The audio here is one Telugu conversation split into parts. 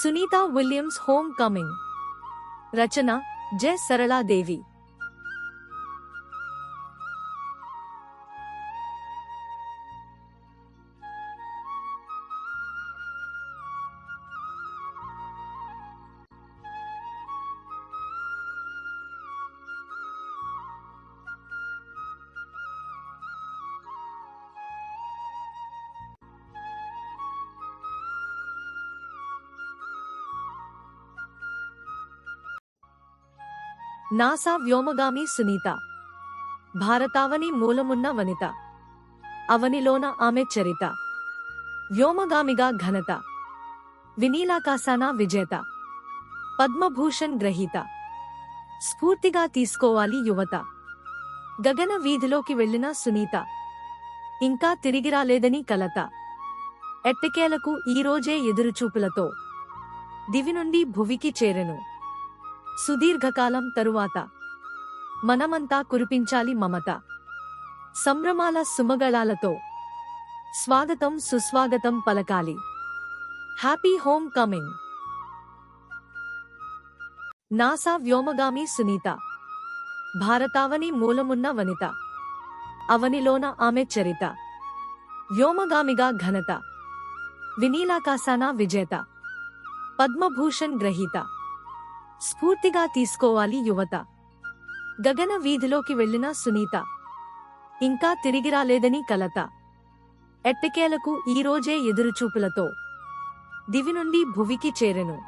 సునీత విలియమ్స్ హోమ్ కమింగ్ రచన జె సరళాదేవి నాసా వ్యోమగామి సునీత. భారతావని మూలమున్న వనిత. అవనిలోన ఆమె చరిత. వ్యోమగామిగా ఘనత. వినీలాకాశాన విజేత. పద్మభూషణ్ గ్రహీత. స్ఫూర్తిగా తీసుకోవాలి యువత. గగన వీధిలోకి వెళ్ళిన సునీత. ఇంకా తిరిగి రాలేదని కలత. ఎట్టకేలకు ఈరోజే ఎదురుచూపులతో. దివి నుండి భువికి చేరెను. సుదీర్ఘకాలం తరువాత మనమంతా కురిపించాలి మమత. సంభ్రమాల సుమగళాలతో స్వాగతం సుస్వాగతం పలకాలి. Happy homecoming. నాసా వ్యోమగామి సునీత. భారతావని మూలమున్న వనిత. అవనిలోన ఆమె చరిత. వ్యోమగామిగా ఘనత. వినీలాకాశాన విజేత. పద్మభూషణ్ గ్రహీత. స్ఫూర్తిగా తీసుకోవాలి యువత. గగన వీధిలోకి వెళ్ళిన సునీత. ఇంకా తిరిగి రాలేదని కలత. ఎట్టకేలకు ఈరోజే ఎదురుచూపులతో. దివి నుండి భువికి చేరెను.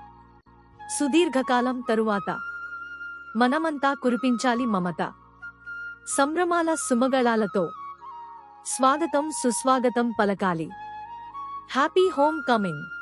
సుదీర్ఘకాలం తరువాత. మనమంతా కురిపించాలి మమత. సంభ్రమాల సుమగళాలతో. స్వాగతం సుస్వాగతం పలకాలి. Happy homecoming.